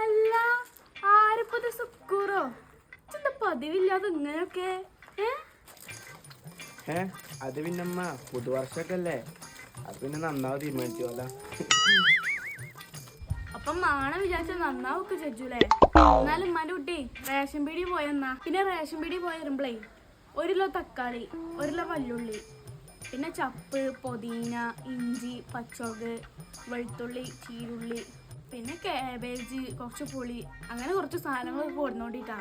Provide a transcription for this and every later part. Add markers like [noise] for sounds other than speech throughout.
അല്ല ആരപ്പത് സുക്കൂറോ? എന്താ പതിവില്ലാതെ ഇങ്ങനെയൊക്കെ? ഏ? അത് പിന്നമ്മ പുതുവർഷമൊക്കെ അല്ലേ അത് പിന്നെ നന്നാവ് തീരുമാനിച്ചു അല്ല അപ്പം മാണ വിചാരിച്ച നന്നാവൊക്കെ ചെജുലേ എന്നാലും ഉമ്മാന്റെ കുട്ടി റേഷൻ പീടി പോയെന്നാ. പിന്നെ റേഷൻ പീടി പോയി വരുമ്പളേ ഒരു കിലോ തക്കാളി ഒരു കിലോ വല്ലുള്ളി പിന്നെ ചപ്പ് പൊതീന ഇഞ്ചി പച്ചമുളക് വെളുത്തുള്ളി ചീരുള്ളി പിന്നെ കാബേജ് കുറച്ച് പുളി അങ്ങനെ കുറച്ച് സാധനങ്ങളൊക്കെ കൊടുന്നോണ്ടിട്ടാ.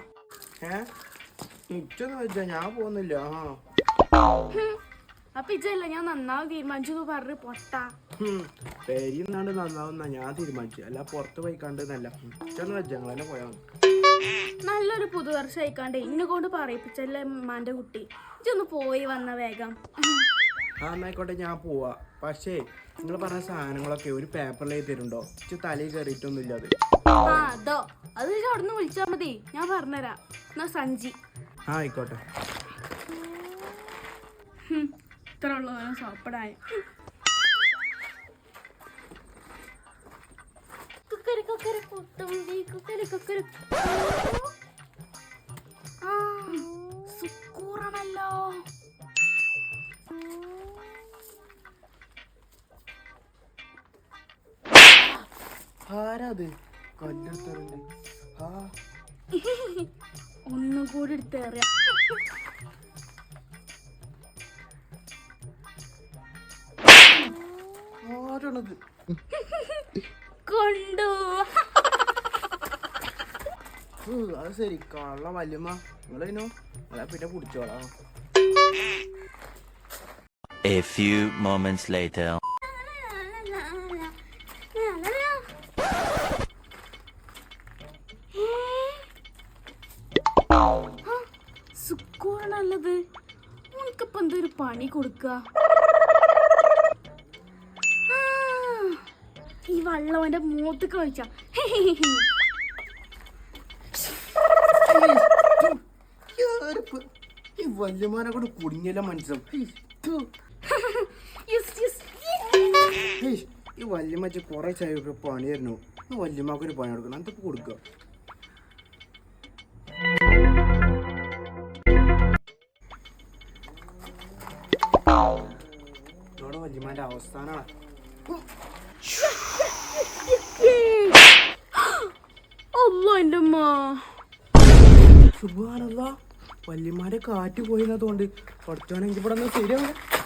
ഞാൻ പോകുന്നില്ല അപ്പൊ ഇജല്ല ഞാൻ നന്നാവും തീരുമാനിച്ചു പറഞ്ഞു പൊട്ട. പെരിന്നാണ്ട് നന്നാവുന്ന ഞാൻ തീരുമാനിച്ചു അല്ല പുറത്ത് പോയിക്കാണ്ട് നല്ല ഇച്ചൊന്നും വെച്ചാൽ പോയാ പോയാൽ നല്ലൊരു പുതുവർഷം ആയിക്കാണ്ട് ഇന്നെ കൊണ്ട് പറയിപ്പിച്ചല്ലേ ഉമ്മാന്റെ കുട്ടി. ഇജൊന്ന് പോയി വന്ന വേഗം. ആ എന്നായിക്കോട്ടെ ഞാൻ പോവാ. പക്ഷേ നിങ്ങൾ പറഞ്ഞ സാധനങ്ങളൊക്കെ ഒരു പേപ്പറിൽ തരുണ്ടോ ഇച്ച് തലയിൽ കയറിയിട്ടൊന്നുമില്ല അത്. ആ അതോ. അത് ഇജ്ജ് അവിടുന്ന് വിളിച്ചാ മതി. ഞാൻ പറഞ്ഞുതരാം. എന്നാ സഞ്ചി ആ ആയിക്കോട്ടെ. ഇത്ര ഉള്ളവനെ സോപ്പടായ കുക്കരി കുക്കരി ആ സുക്കൂറാണല്ലോ ആരാ അത് കല്ലെടുത്തറിണ്ട് ആ. ഒന്നും കൂടി എടുത്തേറിയ ആരാണത്? കൊണ്ടു. അത് ശരി. കള്ള വല്യമ്മ. നിങ്ങളിനോ അതാ പിന്നെ കുടിച്ചോളാം. A few moments later. സുക്കൂറാണല്ലത് ഉനക്കിപ്പോ എന്തൊരു പണി കൊടുക്ക? ആ, ഈ വള്ളവന്റെ മൂത്ത് കഴിച്ച ഈ വല്യമാനെ കൂടെ കുടുങ്ങിയല്ല മനസ്സിലും ഈ വല്യമ്മച്ച കുറെ ചായ പണിയായിരുന്നു. ഈ വല്യമ്മക്ക് ഒരു പണി കൊടുക്കണം. എന്തൊക്കെ കൊടുക്കുക? ഇവിടെ വല്യമാന്റെ അവസ്ഥാനാണ് [gasps] അല്ലോ എന്റെ അമ്മ. സുബാനല്ല വല്യമാരെ കാറ്റ് പോയിരുന്നതുകൊണ്ട് കുറച്ചാണെങ്കിൽ ഇവിടെ ഒന്ന് ശരിയാവില്ല